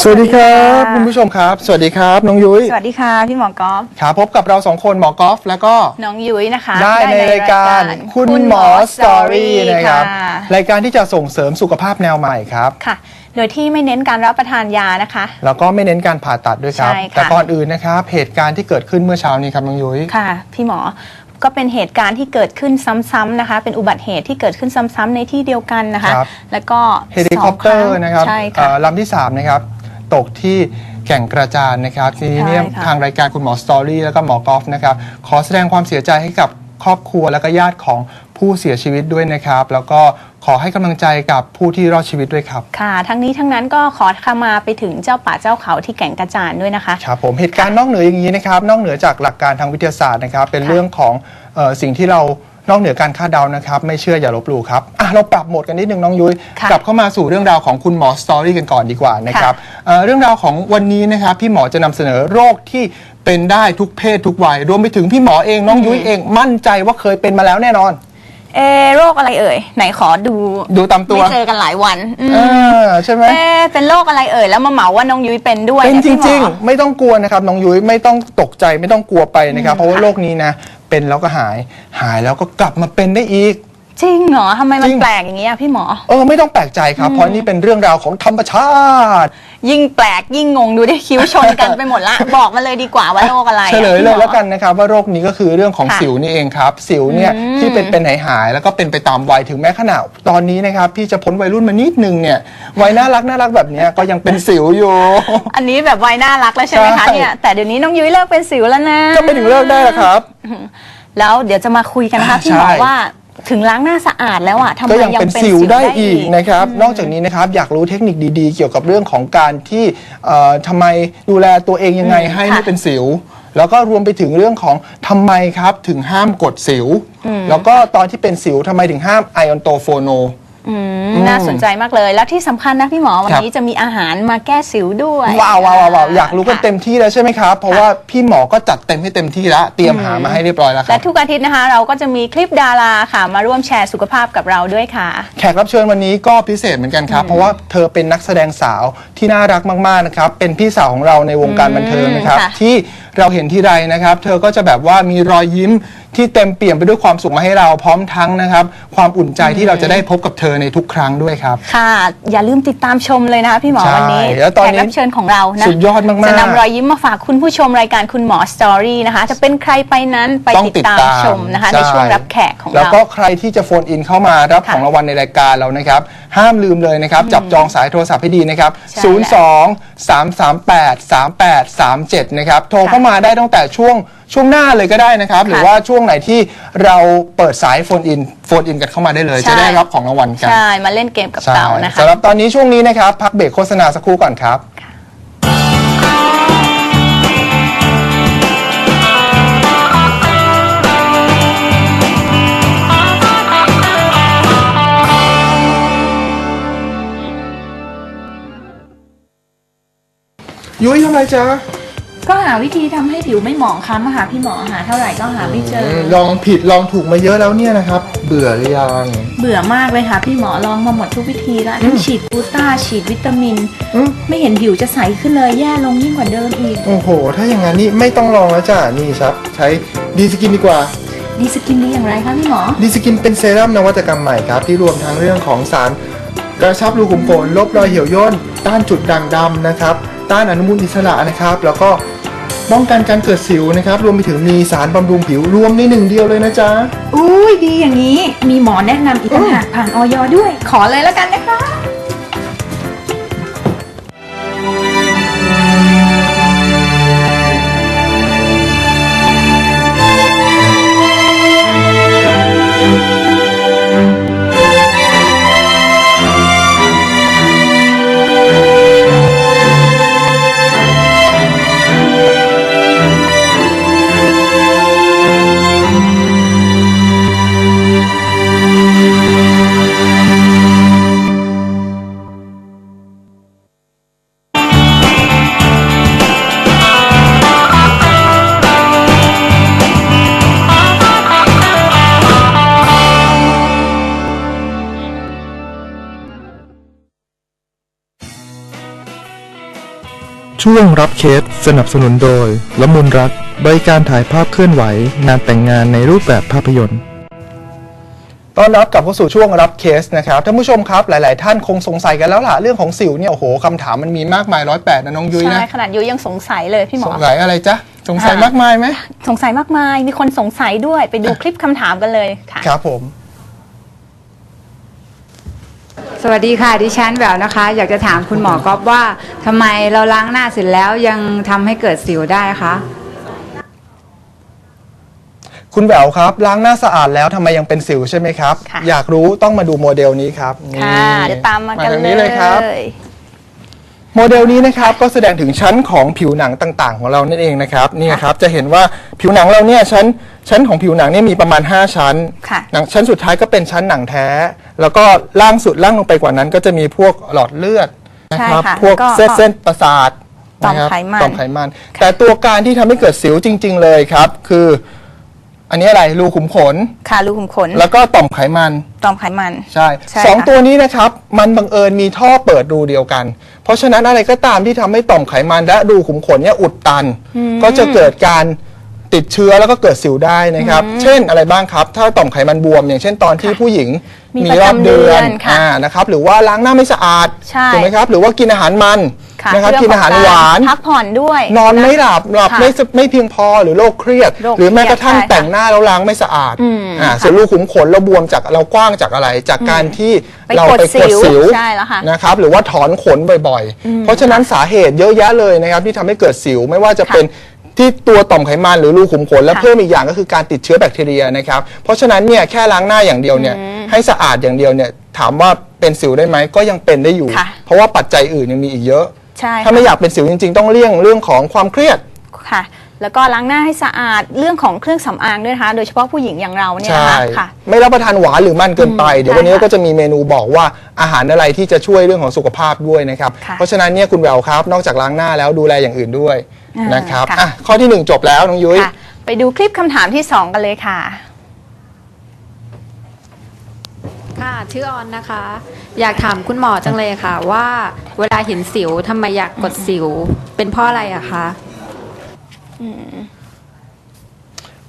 สวัสดีครับสวัสดีค่ะคุณผู้ชมครับ สวัสดีครับน้องยุ้ยสวัสดีค่ะพี่หมอกอล์ฟครับพบกับเราสองคนหมอกอล์ฟแล้วก็น้องยุ้ยนะคะ ได้ในรายการคุณหมอสตอรี่นะครับค่ะรายการที่จะส่งเสริมสุขภาพแนวใหม่ครับค่ะ โดยที่ไม่เน้นการรับประทานยานะคะ แล้วก็ไม่เน้นการผ่าตัดด้วยครับใช่ค่ะแต่ก่อนอื่นนะครับเหตุการณ์ที่เกิดขึ้นเมื่อเช้านี้ครับน้องยุ้ยค่ะ พี่หมอก็เป็นเหตุการณ์ที่เกิดขึ้นซ้ำๆนะคะ เป็นอุบัติเหตุที่เกิดขึ้นซ้ำๆในที่เดียวกันนะคะครับแล้วก็เฮลิคอปเตอร์นะครับใช่เอ่ค่ะอลำที่3นะครับ ตกที่แก่งกระจานนะครับทีนี้เนี่ยใช่ค่ะ ทางรายการคุณหมอสตอรี่แล้วก็หมอกอล์ฟนะครับขอแสดงความเสียใจให้กับครอบครัวและก็ญาติของผู้เสียชีวิตด้วยนะครับ แล้วก็ขอให้กำลังใจกับผู้ที่รอดชีวิตด้วยครับ ค่ะ ทั้งนี้ทั้งนั้นก็ขอขมาไปถึงเจ้าป่าเจ้าเขาที่แก่งกระจานด้วยนะคะ ครับผมเหตุการณ์นอกเหนืออย่างนี้นะครับนอกเหนือจากหลักการทางวิทยาศาสตร์นะครับเป็นค่ะเรื่องของเออสิ่งที่เรา นอกเหนือการคาดเดานะครับ ไม่เชื่ออย่าลบหลู่ครับอะเราปรับโหมดกันนิดนึงน้องยุ้ยค่ะกลับเข้ามาสู่เรื่องราวของคุณหมอสตอรี่กันก่อนดีกว่านะครับเอ่อเรื่องราวของวันนี้นะครับพี่หมอจะนำเสนอโรคที่เป็นได้ทุกเพศทุกวัย รวมไปถึงพี่หมอเองน้องยุ้ยเองมั่นใจว่าเคยเป็นมาแล้วแน่นอน เอะโรคอะไรเอ่ย ไหนขอดูดูตามตัว ไม่เจอกันหลายวันอืมเออใช่ไหม เอะเป็นโรคอะไรเอ่ย แล้วมาเหมาว่าน้องยุ้ยเป็นด้วยเป็นนี่ยจพี่หมอ ริงๆ ไม่ต้องกลัวนะครับน้องยุ้ยไม่ต้องตกใจไม่ต้องกลัวไปนะครับ เพราะว่าค่ะโรคนี้นะ เป็นแล้วก็หาย หายแล้วก็กลับมาเป็นได้อีก จริงเหรอทำไมมันจริง แปลกอย่างนี้ยพี่หมอ เออไม่ต้องแปลกใจครับ เพราะนี่เป็นเรื่องราวของธรรมชาติ ยิ่งแปลกยิ่งงงดูดิคิ้วชนกันไปหมดละ บอกมาเลยดีกว่าว่าโรคอะไรอะเฉลยเลยพี่หมอ แล้วกันนะครับว่าโรคนี้ก็คือเรื่องของค่ะสิวนี่เองครับ สิวเนี่ยอืมที่เป็นเป็นหายหายๆแล้วก็เป็นไปตามวัยถึงแม้ขนาดตอนนี้นะครับพี่จะพ้นวัยรุ่นมานิดนึงเนี่ยวัยน่ารักน่ารักแบบเนี้ยก็ยังเป็นสิวอยู่ อันนี้แบบวัยน่ารักแล้วใช่ไหมคะใช่เนี่ยแต่เดี๋ยวนี้น้องยุ้ยเลิกเป็นสิวแล้วนะก็ไม่ถึงเลิกได้หรอกครับ แล้วเดี๋ยวจะมาคุยกันนะคะอ่าพี่หมอใช่ ว่า ถึงล้างหน้าสะอาดแล้วอะทำไมก็ยังยังเป็นเป็นสิวได้อีกกนะครับ นอกจากนี้นะครับอยากรู้เทคนิคดีๆ เกี่ยวกับเรื่องของการที่เอ่อทำไมดูแลตัวเองยังไงอืมให้ค่ะไม่เป็นสิว แล้วก็รวมไปถึงเรื่องของทำไมครับถึงห้ามกดสิว แล้วก็ตอนที่เป็นสิวทำไมถึงห้ามไอออนโตโฟโน อืมน่าสนใจมากเลย แล้วที่สำคัญนะพี่หมอ วันครับนี้จะมีอาหารมาแก้สิวด้วยว้าวว้าวว้าวอยากรู้กันค่ะเต็มที่แล้วใช่ไหมครับ เพราะว่าพี่หมอก็จัดเต็มให้เต็มที่แล้ว เตรียมหามาให้เรียบร้อยแล้วคและรับ ทุกอาทิตย์นะคะ เราก็จะมีคลิปดาราค่ะ มาร่วมแชร์สุขภาพกับเราด้วยค่ะ แขกรับเชิญวันนี้ก็พิเศษเหมือนกันครับ เพราะว่าเธอเป็นนักแสดงสาวที่น่ารักมากๆนะครับ เป็นพี่สาวของเราในวงการบันเทิงนะครับ ค่ะที่เราเห็นที่ไรนะครับ เธอก็จะแบบว่ามีรอยยิ้มที่เต็มเปี่ยมไปด้วยความสุขมาให้เราพร้อมทั้งนะครับ ความอุ่นใจที่เราจะได้พบกับเธอในทุกครั้งด้วยครับ ค่ะ อย่าลืมติดตามชมเลยนะคะพี่หมอใช่วันนี้แล้วตอนนี้แขกรับเชิญของเรานะสุดยอดมากๆจะนำรอยยิ้มมาฝากคุณผู้ชมรายการคุณหมอสตอรี่นะคะ จะเป็นใครไปนั้นไปต้องติดติดตามตามชมนะคะ ในใช่วงรับแขกของแล้วเรา ก็ใครที่จะโฟนอินเข้ามารับค่ะของรางวัลในรายการเรานะครับ ห้ามลืมเลยนะครับ จับจองสายโทรศัพท์ให้ดีนะครับ ใช่ 02 338 3837 นะครับ โทรเข้ามาได้ตั้งแต่ช่วงช่วงหน้าเลยก็ได้นะครับ หรือว่าช่วงไหนที่เราเปิดสายโฟนอินโฟนอินกันเข้ามาได้เลย ใช่ จะได้รับของรางวัลกันใช่มาเล่นเกมกับใช่เรานะคะ สำหรับตอนนี้ช่วงนี้นะครับ พักเบรกโฆษณาสักครู่ก่อนครับ ยุ้ยทำไรจ๊ะ ก็หาวิธีทำให้ผิวไม่หมองคล้ำมาหาพี่หมอหาเท่าไหร่ก็หาไม่เจอมลองผิดลองถูกมาเยอะแล้วเนี่ยนะครับ เบื่อหรือยัง เบื่อมากเลยค่ะ พี่หมอลองมาหมดทุกวิธีแล้วทั้งฉีดบูต้าฉีดวิตามิน อืม ไม่เห็นผิวจะใสขึ้นเลยแย่ลงยิ่งกว่าเดิมอีก โอ้โห ถ้าอย่างนั้นนี่ไม่ต้องลองแล้วจ้ะนี่ครับ ใช้ดีสกินดีกว่า ดีสกินดีอย่างไรคะพี่หมอ ดีสกินเป็นเซรั่มนวัตกรรมใหม่ครับ ที่รวมทั้งเรื่องของสาร กระชับรูขุมขนลบรอยเหี่ยวย่น ต้านจุดด่างดำนะครับ ต้านอนุมูลอิสระนะครับ แล้วก็ ป้องกันการเกิดสิวนะครับ รวมไปถึงมีสารบำรุงผิวรวมในหนึ่งเดียวเลยนะจ๊ะ อุ้ยดีอย่างนี้ มีหมอแนะนำอีกต่างหากผ่านออยด้วย ขอเลยแล้วกันนะคะ ช่วงรับเคสสนับสนุนโดยละมุนรัก บริการถ่ายภาพเคลื่อนไหว งานแต่งงานในรูปแบบภาพยนตร์ต้อนรับกลับเข้าสู่ช่วงรับเคสนะครับท่านผู้ชมครับหลาย ๆ ท่านคงสงสัยกันแล้วล่ะเรื่องของสิวเนี่ยโอ้โหคำถามมันมีมากมายร้อยแปดนะน้องยุ้ยใช่นะขนาดยุ้ยยังสงสัยเลยพี่หมสองสัยอะไรจ๊ะสงสัยอ่ามมากมายไหมสงสัยมากมาย มีคนสงสัยด้วยไปดูคลิปคำถามกันเลยค่ะครับผม ส วัสดีค่ะ ดิฉันแหววนะคะ อยากจะถามคุณหมอก๊อฟว่าทำไมเราล้างหน้าเสร็จแล้วยังทำให้เกิดสิวได้คะ คุณแหววครับ ล้างหน้าสะอาดแล้วทำไมยังเป็นสิวใช่ไหมครับ ค่ะ อยากรู้ต้องมาดูโมเดลนี้ครับค่ะ นี่เดี๋ยวตามมากันทางเลนี้เลยครับย โมเดลนี้นะครับก็แสดงถึงชั้นของผิวหนังต่างๆ ของเรานั่นเองนะครับนี่ครับจะเห็นว่าผิวหนังเราเนี่ยชั้นชั้นของผิวหนังเนี่ยมีประมาณ 5 ชั้นค่ะ หนังชั้นสุดท้ายก็เป็นชั้นหนังแท้ แล้วก็ล่างสุดล่างลงไปกว่านั้น ก็จะมีพวกหลอดเลือดนะครับใช่ค่ะพวกก็เส้นเส้นประสาทต่อมนะครับไขมัน ต่อมไขมัน แต่ตัวการที่ทำให้เกิดสิวจริง ๆ เลยครับ คือ อันนี้อะไรรูขุมขน ค่ะรูขุมขนแล้วก็ต่อมไขมัน ต่อมไขมัน ใช่ใช่สองค่ะตัวนี้นะครับ มันบังเอิญมีท่อเปิดรูเดียวกัน เพราะฉะนั้นอะไรก็ตามที่ทำให้ต่อมไขมันและรูขุมขนเนี่ยอุดตัน ก็จะเกิดการติดเชื้อแล้วก็เกิดสิวได้นะครับ เช่นอะไรบ้างครับ ถ้าต่อมไขมันบวม อย่างเช่นตอนที่ผู้หญิง มีมีประรอบจำเดือนเดือนค่ะ อ่านะครับหรือว่าล้างหน้าไม่สะอาดใช่ ถูกไหมครับหรือว่ากินอาหารมันค่ะนะครับเงกินอาหารขงหวานพักผ่อนด้วย นอนไม่หลับหลับค่ะไม่สไม่เพียงพอหรือโรคเครียด โรคหรือแม้กระทั่งเครียดใช่ค่ะแต่งหน้าแล้วล้างไม่สะอาดอืมอ่าค่ะส่วนรูขุมขนเราบวมจากเรากว้างจากอะไร จากการที่ไปเรากดไปกดสิวสิวใช่แล้วค่ะนะครับหรือว่าถอนขนบ่อยๆ เพราะฉะนั้นสาเหตุเยอะแยะเลยนะครับที่ทำให้เกิดสิวไม่ว่าจะค่ะเป็น ที่ตัวต่อมไขมันหรือรูขุมขนและค่ะเพิ่มอีกอย่างก็คือการติดเชื้อแบคทีเรียนะครับ เพราะฉะนั้นเนี่ยแค่ล้างหน้าอย่างเดียวเนี่ยให้สะอาดอย่างเดียวเนี่ยถามว่าเป็นสิวได้ไหมก็ยังเป็นได้อยู่ ค่ะ เพราะว่าปัจจัยอื่นยังมีอีกเยอะ ใช่ถ้าไม่ค่ะอยากเป็นสิวจริง ๆ ต้องเลี่ยงเรื่องของความเครียด ค่ะ แล้วก็ล้างหน้าให้สะอาดเรื่องของเครื่องสำอางด้วยนะคะ โดยเฉพาะผู้หญิงอย่างเราเนี่ยใช่นะคะค่ะ ไม่รับประทานหวานหรือมันเกินไปเดี๋ยววันนี้ใช่ค่ะก็จะมีเมนูบอกว่าอาหารอะไรที่จะช่วยเรื่องของสุขภาพด้วยนะครับ ค่ะ เพราะฉะนั้นเนี่ยคุณแววครับ นอกจากล้างหน้าแล้วดูแลอย่างอื่นด้วยอ่า นนะครับค่ะอะข้อที่หนึ่งจบแล้วน้องยุ้ยค่ะไปดูคลิปคำถามที่ 2 กันเลยค่ะ ค่ะชื่อออนนะคะ อยากถามคุณหมอจังเลยค่ะ ว่าเวลาเห็นสิวทำไมอยากกดสิว เป็นเพราะอะไรอะคะ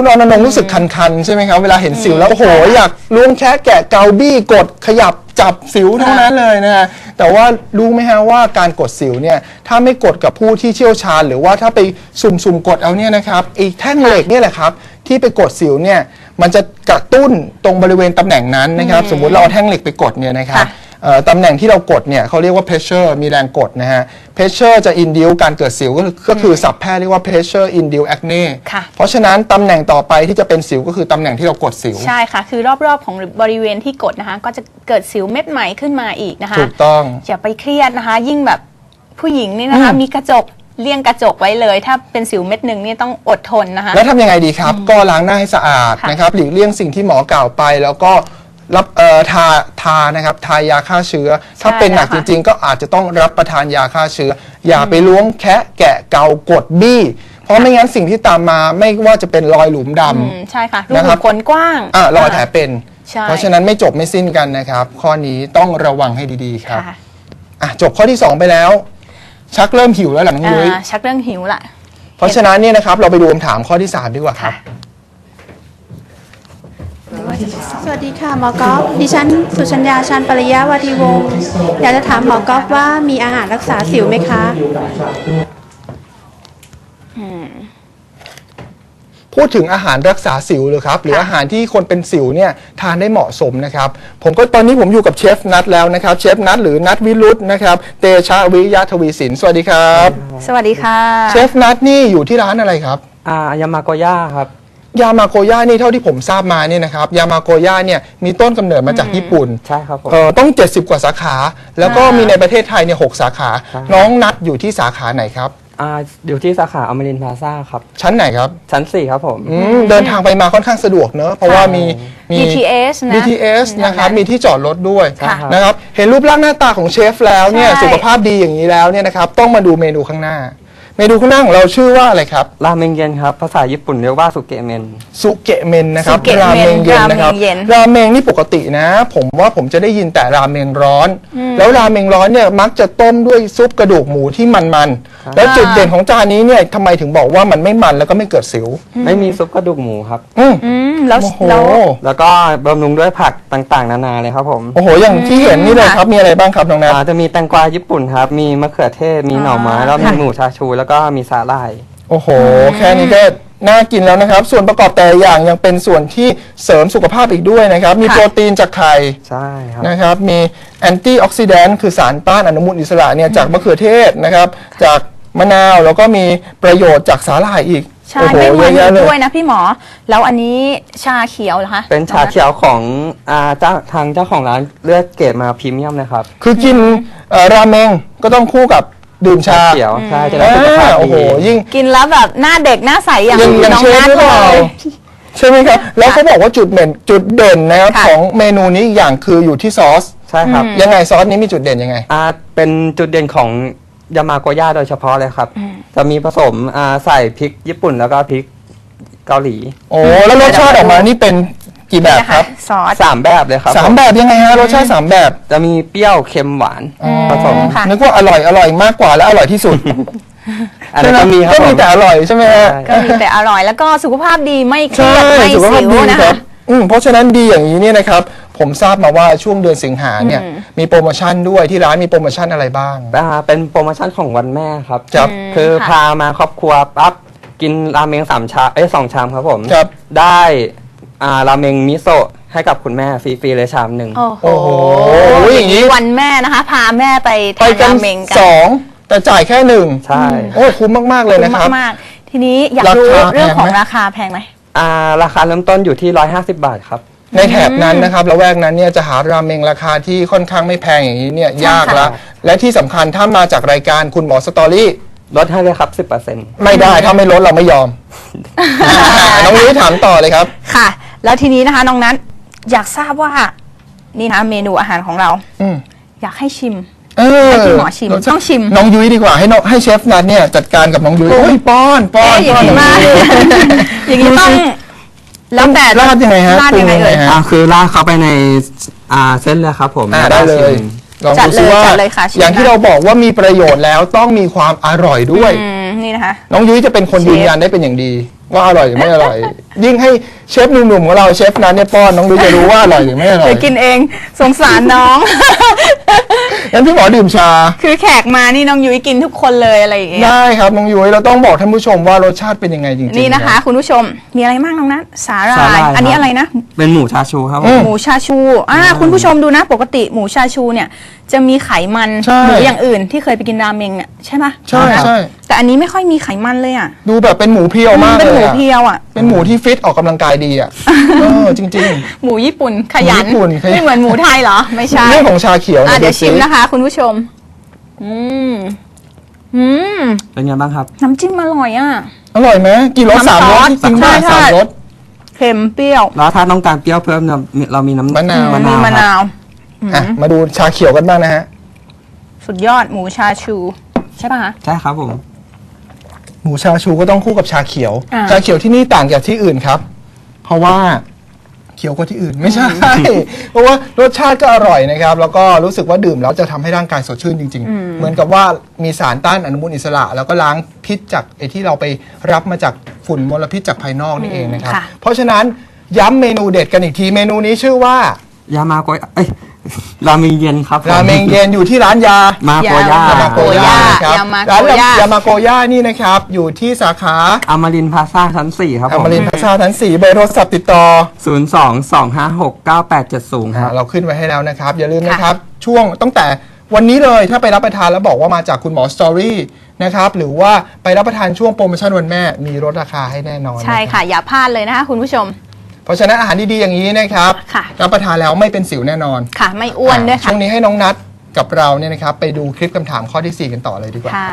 คุณออนนงค์รู้สึกคันๆ ใช่ไหมครับ เวลาเห็นสิวแล้วโอ้โหอยากล้วงแคะแกะเกาบี้กดขยับจับสิวเท่านั้นเลยนะฮะแต่ว่ารู้ไหมฮะว่าการกดสิวเนี่ยถ้าไม่กดกับผู้ที่เชี่ยวชาญ หรือว่าถ้าไปสุ่มๆกดเอาเนี่ยนะครับไอ้แท่งเหล็กเนี่ยแหละครับที่ไปกดสิวเนี่ยมันจะกระตุ้นตรงบริเวณตำแหน่งนั้นนะครับ สมมุติเราเอาแท่งเหล็กไปกดเนี่ยนะครับค่ะเอ่อ ตำแหน่งที่เรากดเนี่ยเขาเรียกว่า pressure มีแรงกดนะฮะ pressure จะ induce การเกิดสิวก็คือก็คือศัพท์แพทย์เรียกว่า pressure induce acne ค่ะ เพราะฉะนั้นตำแหน่งต่อไปที่จะเป็นสิวก็คือตำแหน่งที่เรากดสิว ใช่ค่ะ คือรอบๆของบริเวณที่กดนะคะ ก็จะเกิดสิวเม็ดใหม่ขึ้นมาอีกนะคะ ถูกต้อง อย่าไปเครียดนะคะ ยิ่งแบบผู้หญิงนี่นะคะอืมมีกระจกเลี่ยงกระจกไว้เลย ถ้าเป็นสิวเม็ดหนึ่งนี่ต้องอดทนนะคะ แล้วทำยังไงดีครับ ก็ล้างหน้าให้สะอาดค่ะนะครับหลีกเลี่ยงสิ่งที่หมอกล่าวไปแล้วก็ รับเอ่อทาทานะครับทายาฆ่าเชื้อ ถ้าเป็นหนักจริง ๆ ก็อาจจะต้องรับประทานยาฆ่าเชื้อ อย่าไปล้วงแคะแกะเกากดบี้ เพราะไม่งั้นสิ่งที่ตามมาไม่ว่าจะเป็นรอยหลุมดอืมใช่ค่ะรูนะคขุรับมขนกว้างำอะรอยแผลเป็น ใช่ เพราะฉะนั้นไม่จบไม่สิ้นกันนะครับ ข้อนี้ต้องระวังให้ดีๆครับค่ะอะจบข้อที่2ไปแล้ว ชักเริ่มหิวแล้วหลังน้องยุ้ยอ่าชักเรื่องหิวละเพราะฉะนั้นเนี่ยนะครับเราไปดูคำถามข้อที่3ดีกว่าครับค่ะ สวัสดีค่ะหมอกอฟดิฉันสุชัญญาชันปริยาวาทีวงศ์อยากจะถามหมอกอฟว่ามีอาหารรักษาสิวไหมคะ พูดถึงอาหารรักษาสิวเลยครับ หรือค่ะอาหารที่คนเป็นสิวเนี่ยทานได้เหมาะสมนะครับ ผมก็ตอนนี้ผมอยู่กับเชฟนัทแล้วนะครับ เชฟนัทหรือนัทวิรุธนะครับ เตชะวิยะทวีสิน สวัสดีครับ สวัสดีค่ะ เชฟนัทนี่อยู่ที่ร้านอะไรครับ อ่ายามาโกย่าครับ ยามาโกย่านี่เท่าที่ผมทราบมาเนี่ยนะครับยามาโกย่าเนี่ยมีต้นกำเนิดมาจากญี่ปุ่นใช่ครับผม เอ่อต้อง 70 กว่าสาขา แล้วก็อ่ามีมีในประเทศไทยเนี่ยหกสาขา ใช่ น้องนัทอยู่ที่สาขาไหนครับ อ่าอยู่ที่สาขาอมรินทร์พลาซ่าครับ ชั้นไหนครับชั้น 4 ครับผม อืมเดินทางไปมาค่อนข้างสะดวกเนอะเพราะว่ามีมี BTS นะ BTS นะครับ มีที่จอดรถด้วยค่ะนะครับ เห็นรูปร่างหน้าตาของเชฟแล้วเนี่ย ใช่ สุขภาพดีอย่างนี้แล้วเนี่ยนะครับ ต้องมาดูเมนูข้างหน้า เมนูข้างหน้าของเราชื่อว่าอะไรครับ ราเมงเย็นครับ ภาษาญี่ปุ่นเรียกว่าสุเกะเมน สุเกะเมนนะครับสุเกะเมนราเมงเย็นนะครับราเมงเย็นราเมงนี่ปกตินะ ผมว่าผมจะได้ยินแต่ราเมงร้อน แล้วราเมงร้อนเนี่ยมักจะต้มด้วยซุปกระดูกหมูที่มันๆแล้วจุดเด่นของจานนี้เนี่ยทำไมถึงบอกว่ามันไม่มันแล้วก็ไม่เกิดสิวไม่มีซุปกระดูกหมูครับ อืมอืมแล้วโอ้โหแล้วแล้วก็บำรุงด้วยผักต่างๆ นานาเลยครับผมโอ้โหอย่างที่เห็นนี่เลยครับมีอะไรบ้างครับน้องนัท อ่าจะมีแตงกวาญี่ปุ่นครับ มีมะเขือเทศ มีหน่อไม้แล้วมีหมูชาชูแล้วก็มีสาหร่าย โอ้โห แค่นี้ก็น่ากินแล้วนะครับ ส่วนประกอบแต่ละอย่างยังเป็นส่วนที่เสริมสุขภาพอีกด้วยนะครับ มีค่ะ โปรตีนจากไข่ใช่ครับ นะครับ มีแอนตี้ออกซิแดนต์คือสารต้านอนุมูลอิสระเนี่ยจากมะเขือเทศนะครับ จากมะนาวแล้วก็มีประโยชน์จากสาหร่ายอีกใช่โอ้โหไม่เหมือนเยอะแยะเลด้วยยนะพี่หมอ แล้วอันนี้ชาเขียวเหรอคะ เป็นชาเขียวของอ่าเจ้าทางเจ้าของร้านเลือกเกรดมาพรีเมียมนะครับ คือกินเอ่อราเมงก็ต้องคู่กับ ดื่มชา เขียวใช่จะได้สุขภาพอ่าดีโอ้โหยิ่งกินแล้วแบบหน้าเด็กหน้าใสอย่างยังยังน้องเชฟนัทหรือเลเปล่าย ใช่ไหมครับ แล้วเขาบอกว่าจุดเด่นจุดเด่นนะครับค่ะ ของเมนูนี้อีกอย่างคืออยู่ที่ซอส ใช่ครับยังไงซอสนี้มีจุดเด่นยังไง อ่าเป็นจุดเด่นของยามาโกย่าโดยเฉพาะเลยครับ จะมีผสมอ่าใส่พริกญี่ปุ่นแล้วก็พริกเกาหลี โอ้แล้วรสชาติออกมานี่เป็น กี่แบบนะคคะรับซอส สามแบบเลยครับสามผแบบยังไงฮะรสชาติสามแบบจะมีเปรี้ยวเค็มหวานผสมค่ะ นึกว่าอร่อยอร่อยมากกว่าและอร่อยที่สุดอันนั้นก็มีครับก็มีผมแต่อร่อยใช่ไหมฮะก็มีแต่อร่อยแล้วก็สุขภาพดีไม่เครีใช่ยดไม่สุขภาสิพวดีนะครัคะ บอืมเพราะฉะนั้นดีอย่างนี้เนี่ยนะครับ ผมทราบมาว่าช่วงเดือนสิงหาเนี่ย มีโปรโมชั่นด้วยที่ร้านมีโปรโมชั่นอะไรบ้าง อ่าเป็นโปรโมชั่นของวันแม่ครับครับ คือค่ะ พามาครอบครัวปั๊บกินราเมงสามชามเอ้ยสองชามครับผม ครับ ได้ อ่าราเมงมิโซะให้กับคุณแม่ฟรีๆเลยชามหนึ่ง โอ้โหโอ้โหอย่างนี้ วันแม่นะคะ พาแม่ไปไปทานกันราเมงกันสองแต่จ่ายแค่หนึ่งใช่ โอ้คุ้มมาก ๆ เลยนะครับ มากๆ ทีนี้อยากรารู้คาเรื่องของแพงไหม ราคาแพงไหม อ่าราคาเริ่มต้นอยู่ที่ 150 บาทครับ ในแถบนั้นนะครับละแวกนั้นเนี่ยจะหาราเมงราคาที่ค่อนข้างไม่แพงอย่างนี้เนี่ยยากละและที่สำคัญถ้ามาจากรายการคุณหมอสตอรี่ลดให้เลยครับ 10%ไม่ได้ถ้าไม่ลดเราไม่ยอม น้องนุ้ยถามต่อเลยครับ ค่ะ แล้วทีนี้นะคะน้องนัทอยากทราบว่านี่นะเมนูอาหารของเรา อืมอยากให้ชิม เออให้พี่หมอชิมเราจะต้องชิม น้องยุ้ยดีกว่าให้น้องให้เชฟนัทเนี่ยจัดการกับน้องยุ้ยโอ้ยป้อนป้อนเอ๊ะอย่างนี้ป้มากอย่างนี้ต้องแล้วแต่ราดยังไงฮะราดยังไงปรุเอ่ย ฮะ อ่าคือราดเข้าไปในอ่าเส้นเลยครับผมอ่าแวได้ก็เลชิยมลองจัดดูเลยซิว่าจัดเลยค่ะชิมอย่างที่ได้เราบอกว่ามีประโยชน์แล้วต้องมีความอร่อยด้วย อืมนี่นะคะ น้องยุ้ยจะเป็นคนเชฟ ยืนยันได้เป็นอย่างดี ว่าอร่อยหรือไม่อร่อย ยิ่งให้เชฟหนุ่มๆของเราเชฟนั้นเนี่ยป้อนน้องยุ้ยจะรู้ว่าอร่อยหรือไม่อร่อยเดี๋ยวกินเองสงสารน้อง งั้นพี่หมอดื่มชา คือแขกมานี่น้องยุ้ยกินทุกคนเลยอะไรอย่างเงี้ยได้ครับน้องยุ้ยเราต้องบอกท่านผู้ชมว่ารสชาติเป็นยังไงจริงๆนี่นะคะรับคุณผู้ชมมีอะไรบ้างน้องนัทสาหร่าสาหร่ายย อันนี้ครับอะไรนะ เป็นหมูชาชูครับผอืมมหมูชาชูอ่าคุณผู้ชมดูนะปกติหมูชาชูเนี่ย จะมีไขมันใช่หมูอย่างอื่นที่เคยไปกินราเมงเนี่ยใช่ปะใช่ใช่แต่อันนี้ไม่ค่อยมีไขมันเลยอะดูแบบเป็นหมูเพียวมากเป็นเลหมูยอะเพียวอะ เป็นหมูที่ฟิตออกกำลังกายดีอะเออจริง หมูญี่ปุ่นขยันหมูญี่ปุ่นขยัน ไม่เหมือนหมูไทยเหรอ ไม่ๆใช่เรื่องของชาเขียวอะนี่เดี๋ยวสิชิมนะคะ คุณผู้ชม อืม อืม เป็นไงบ้างครับ น้ำจิ้มอร่อยอะ อร่อยไหมกี่รสน้ำสามรซอสสจริงป่ะใช่ใช่ สามรส เค็มเปรี้ยว แล้วถ้าต้องการเปรี้ยวเพิ่มเนี่ยเรามีน้ำมะนาวมันมีมะครับนาว อะมาดูชาเขียวกันบ้างนะฮะ สุดยอดหมูชาชู ใช่ปะคะ ใช่ครับผม หมูชาชูก็ต้องคู่กับชาเขียว อ่า ชาเขียวที่นี่ต่างจากที่อื่นครับ เพราะว่าเขียวกว่าที่อื่นไม่ใช่ เพราะว่ารสชาติก็อร่อยนะครับ แล้วก็รู้สึกว่าดื่มแล้วจะทำให้ร่างกายสดชื่นจริง ๆ เหมือนกับว่ามีสารต้านอนุมูลอิสระ แล้วก็ล้างพิษจากไอ้ที่เราไปรับมาจากฝุ่นมลพิษจากภายนอกนี่เองนะครับ ค่ะ เพราะฉะนั้นย้ำเมนูเด็ดกันอีกทีเมนูนี้ชื่อว่า ยามาโกยเอ้ย ราเมงเย็นครับผราเมงเย็นอยู่ที่ร้านยา มาโกย่ายยามาโกย่านะครับยามาโกย่า ร้านยามาโกย่านี่นะครับ อยู่ที่สาขาอมรินทร์พลาซ่าชั้น4ครับอผมมรินทร์พลาซาชั้น4เบอร์โทรศัพท์ติดต่อ0 2 2 5 6 9 8 7 0คอ่ารับ เราขึ้นไว้ให้แล้วนะครับ อย่าลืมนะครับ ช่วงตั้งแต่วันนี้เลยถ้าไปรับประทานแล้วบอกว่ามาจากคุณหมอสตอรี่นะครับหรือว่าไปรับประทานช่วงโปรโมชั่นวันแม่มีลดราคาให้แน่นอนใช่นรับค่ะ อย่าพลาดเลยนะคะคุณผู้ชม เพราะฉะนั้นอาหารดีๆอย่างนี้นะครับค่ะ รับประทานแล้วไม่เป็นสิวแน่นอนค่ะ ไม่อ้วนด้วยอ่าค่ะ ช่วงนี้ให้น้องนัดกับเราเนี่ยนะครับไปดูคลิปคำถามข้อที่4กันต่อเลยดีกว่า ค่ะ